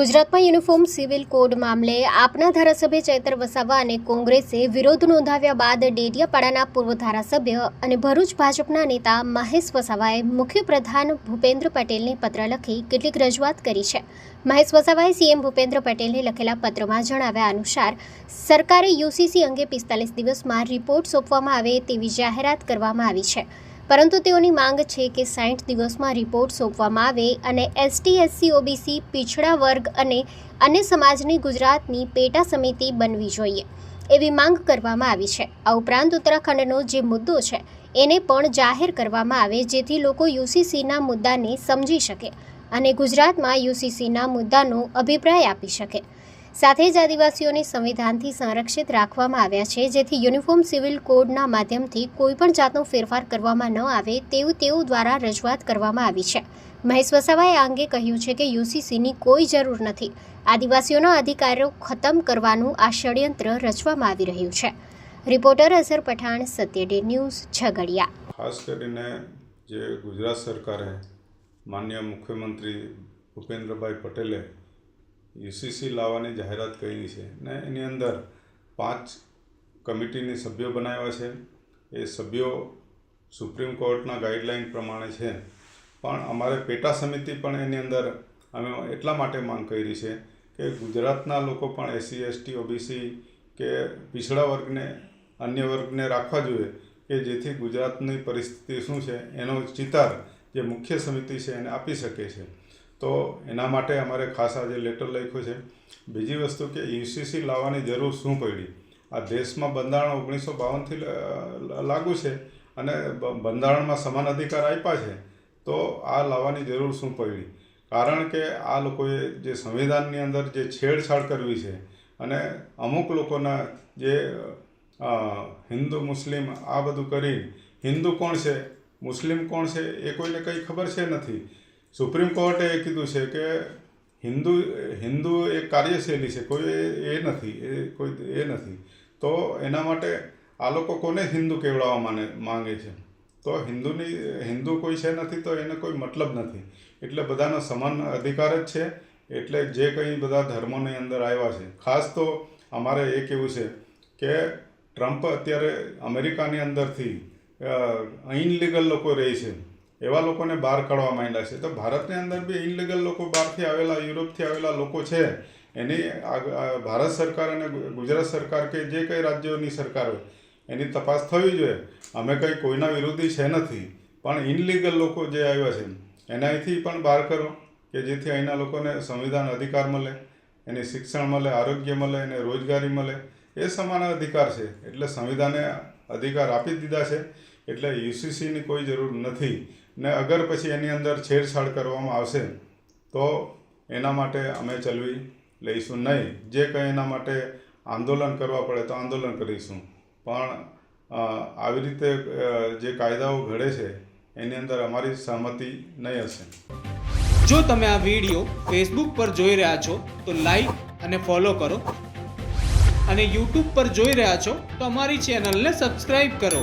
ગુજરાતમાં uniform civil code મામલે આપના ધારાસભ્ય ચૈતર વસાવા અને કોંગ્રેસે વિરોધ નોંધાવ્યા બાદ ડેડિયાપાડાના પૂર્વ ધારાસભ્ય અને ભરૂચ ભાજપના નેતા મહેશ વસાવાએ મુખ્ય પ્રધાન ભૂપેન્દ્ર પટેલને પત્ર લખી કેટલીક રજૂઆત કરી છે. મહેશ વસાવાએ સીએમ ભૂપેન્દ્ર પટેલને લખેલા પત્રમાં જણાવ્યા અનુસાર, સરકારે યુસીસી અંગે પિસ્તાલીસ દિવસમાં રિપોર્ટ સોંપવામાં આવે તેવી જાહેરાત કરવામાં આવી છે. પરંતુ તેઓની માંગ છે કે સાઠ દિવસમાં રિપોર્ટ સોંપવામાં આવે અને એસટી, એસસી, ઓબીસી, પીછડા વર્ગ અને અન્ય સમાજની ગુજરાતની પેટા સમિતિ બનવી જોઈએ એવી માંગ કરવામાં આવી છે. આ ઉપરાંત ઉત્તરાખંડનો જે મુદ્દો છે એને પણ જાહેર કરવામાં આવે જેથી લોકો યુસીસીના મુદ્દાને સમજી શકે અને ગુજરાતમાં યુસીસીના મુદ્દાનો અભિપ્રાય આપી શકે. સાથે જ આદિવાસીઓને સંવિધાનથી સંરક્ષિત રાખવામાં આવ્યા છે, જેથી યુનિફોર્મ સિવિલ કોડના માધ્યમથી કોઈપણ જાતનો ફેરફાર કરવામાં ન આવે તેવું તેઓ દ્વારા રજૂઆત કરવામાં આવી છે. મહેશ વસાવાએ આ અંગે કહ્યું છે કે યુસીસીની કોઈ જરૂર નથી. આદિવાસીઓના અધિકારો ખતમ કરવાનું આ ષડયંત્ર રચવામાં આવી રહ્યું છે. Reporter Azhar Pathan Satya day news Jhagadia ખાસ કરીને જે ગુજરાત સરકારે માન્ય મુખ્યમંત્રી ભૂપેન્દ્રભાઈ પટેલે યુસીસી લાવવાની જાહેરાત કરી છે ને એની અંદર પાંચ કમિટીની સભ્યો બનાવ્યા છે. એ સભ્યો સુપ્રીમ કોર્ટના ગાઈડલાઇન પ્રમાણે છે. પણ અમારે પેટા સમિતિ પણ એની અંદર અમે એટલા માટે માંગ કરી છે કે ગુજરાતના લોકો પણ એસસી, એસટી, ઓબીસી કે પિછડા વર્ગને, અન્ય વર્ગને રાખવા જોઈએ કે જેથી ગુજરાતની પરિસ્થિતિ શું છે, એનો ચિતાર જે મુખ્ય સમિતિ છે એને આપી શકે છે. તો એના માટે અમારે ખાસ આજે લેટર લખ્યો છે. બીજી વસ્તુ કે યુસીસી લાવવાની જરૂર શું પડી? આ દેશમાં બંધારણ ઓગણીસો બાવનથી લાગુ છે અને બંધારણમાં સમાન અધિકાર આપ્યા છે. તો આ લાવવાની જરૂર શું પડી? કારણ કે આ લોકોએ જે સંવિધાનની અંદર જે છેડછાડ કરવી છે અને અમુક લોકોના જે હિન્દુ, મુસ્લિમ આ બધું કરી હિન્દુ કોણ છે, મુસ્લિમ કોણ છે એ કોઈને કંઈ ખબર છે નથી. સુપ્રીમ કોર્ટે એ કીધું છે કે હિન્દુ હિન્દુ એ કાર્યશૈલી છે, કોઈ એ- નથી, એ કોઈ એ નથી. તો એના માટે આ લોકો કોને હિન્દુ કેવડાવવા માને, માંગે છે? તો હિન્દુની, હિન્દુ કોઈ છે નથી, તો એને કોઈ મતલબ નથી. એટલે બધાનો સમાન અધિકાર જ છે. એટલે જે કંઈ બધા ધર્મોની અંદર આવ્યા છે. ખાસ તો અમારે એ કહેવું છે કે ટ્રમ્પ અત્યારે અમેરિકાની અંદરથી ઇનલીગલ લોકો રહે છે. એવા લોકોને બહાર કાઢવા માંડ્યા છે. તો ભારતની અંદર બી ઇનલીગલ લોકો બહારથી આવેલા, યુરોપથી આવેલા લોકો છે. એની ભારત સરકાર અને ગુજરાત સરકાર કે જે કંઈ રાજ્યોની સરકાર હોય, એની તપાસ થવી જોઈએ. અમે કંઈ કોઈના વિરોધી છે નથી. પણ ઇનલીગલ લોકો જે આવ્યા છે એને અહીંથી પણ બહાર કરો કે જેથી અહીંના લોકોને સંવિધાન અધિકાર મળે, એને શિક્ષણ મળે, આરોગ્ય મળે, એને રોજગારી મળે. એ સમાન અધિકાર છે. એટલે સંવિધાને અધિકાર આપી દીધા છે. એટલે યુસીસીની કોઈ જરૂર નથી. ને અગર પછી એની અંદર છેડછાડ કરવામાં આવશે, તો એના માટે અમે ચલવી લઈશું નહીં. જે કંઈ એના માટે આંદોલન કરવા પડે તો આંદોલન કરીશું. પણ આવી રીતે જે કાયદાઓ ઘડે છે, એની અંદર અમારી સહમતિ નહીં હશે. જો તમે આ વીડિયો ફેસબુક પર જોઈ રહ્યા છો, તો લાઈક અને ફોલો કરો. અને યુટ્યુબ પર જોઈ રહ્યા છો, તો અમારી ચેનલને સબસ્ક્રાઈબ કરો.